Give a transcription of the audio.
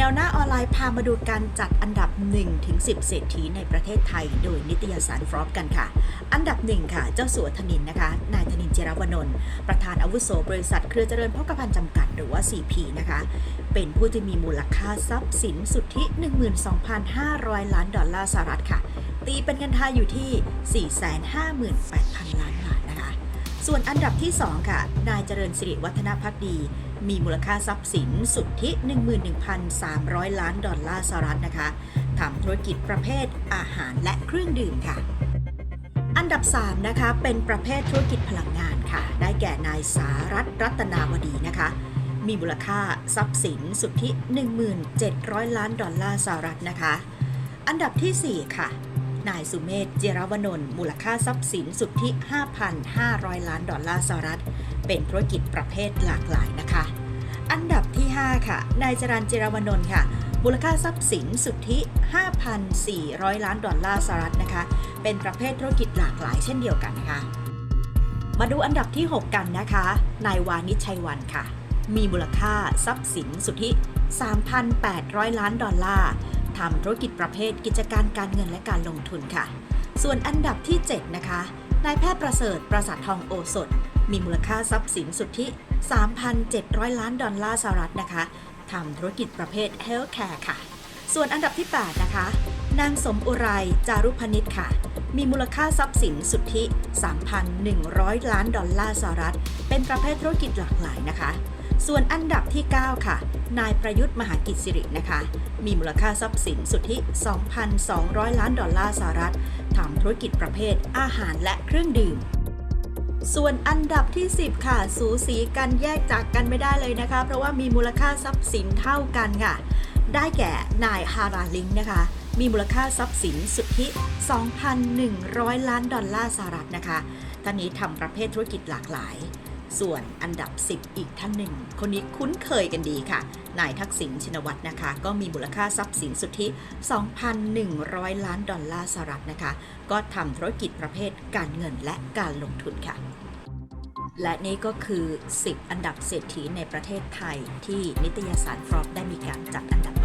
แนวหน้าออนไลน์พามาดูการจัดอันดับ1ถึง10 เศรษฐีในประเทศไทย โดยนิตยสารฟรอปกันค่ะ อันดับ 1 ค่ะ เจ้าสัวธนินนะคะ นายธนินเจรวนนท์ประธานอาวุโสบริษัทเครือเจริญพกพันจำกัดหรือว่า CP นะคะ เป็นผู้ที่มีมูลค่าทรัพย์สินสุทธิ 12,500 ล้านดอลลาร์สหรัฐค่ะ ตีเป็นเงินไทยอยู่ที่ 458,000 ล้านบาทนะคะ ส่วนอันดับที่ 2 ค่ะ นายเจริญสิริวัฒนพักดี มีมูลค่าทรัพย์สินสุทธิ 11,300 ล้านดอลลาร์สหรัฐนะคะทำธุรกิจประเภทอาหารและเครื่องดื่มค่ะ อันดับ 3 นะคะ เป็นประเภทธุรกิจพลังงานค่ะ ได้แก่นายสารัตรัตนาวดีนะคะ มีมูลค่าทรัพย์สินสุทธิ 1,700 ล้านดอลลาร์สหรัฐนะคะ อันดับทีสี่4 ค่ะนายสุเมธเจรวนนท์มูลค่าทรัพย์สินสุทธิ 5,500 ล้านดอลลาร์สหรัฐ เป็นธุรกิจประเภทหลากหลายนะคะ อันดับที่ 5 ค่ะ นายจรันเจรวนนท์ค่ะ มูลค่าทรัพย์สินสุทธิ 5,400 ล้านดอลลาร์สหรัฐนะคะ เป็นประเภทธุรกิจหลากหลายเช่นเดียวกันนะคะ มาดูอันดับที่ 6 กันนะคะ นายวานิชชัยวันค่ะ มีมูลค่าทรัพย์สินสุทธิ 3,800 ล้านดอลลาร์ทำธุรกิจประเภทกิจการการเงินและการลงทุนค่ะ ส่วนอันดับที่ 7 นะคะ นายแพทย์ประเสริฐประสาททองโอสถ มีมูลค่าทรัพย์สินสุทธิ 3,700 ล้านดอลลาร์สหรัฐนะคะทำธุรกิจประเภท Healthcare ค่ะ ส่วนอันดับที่ 8 นะคะ นางสมอุไรจารุพนิชค่ะ มีมูลค่าทรัพย์สินสุทธิ 3,100 ล้านดอลลาร์สหรัฐ เป็นประเภทธุรกิจหลากหลายนะคะ ส่วนอันดับที่ 9 ค่ะ นายประยุทธ์มหากิจสิรินะคะ มีมูลค่าทรัพย์สินสุทธิ 2,200 ล้านดอลลาร์สหรัฐทำธุรกิจประเภทอาหารและเครื่องดื่ม ส่วนอันดับที่ 10 ค่ะ สูสีกันแยกจากกันไม่ได้เลยนะคะ เพราะว่ามีมูลค่าทรัพย์สินเท่ากันค่ะ ได้แก่นายฮาราลิงนะคะ มีมูลค่าทรัพย์สินสุทธิ 2,100 ล้านดอลลาร์สหรัฐนะคะท่านนี้ทำประเภทธุรกิจหลากหลาย ส่วนอันดับ 10 อีกท่านหนึ่ง คนนี้คุ้นเคยกันดีค่ะ นายทักษิณชินวัตรนะคะ ก็มีมูลค่าทรัพย์สินสุทธิ 2,100 ล้านดอลลาร์สหรัฐนะคะ ก็ทำธุรกิจประเภทการเงินและการลงทุนค่ะ และนี่ก็คือ 10 อันดับเศรษฐีในประเทศไทยที่นิตยสารฟรอปได้มีการจัดอันดับ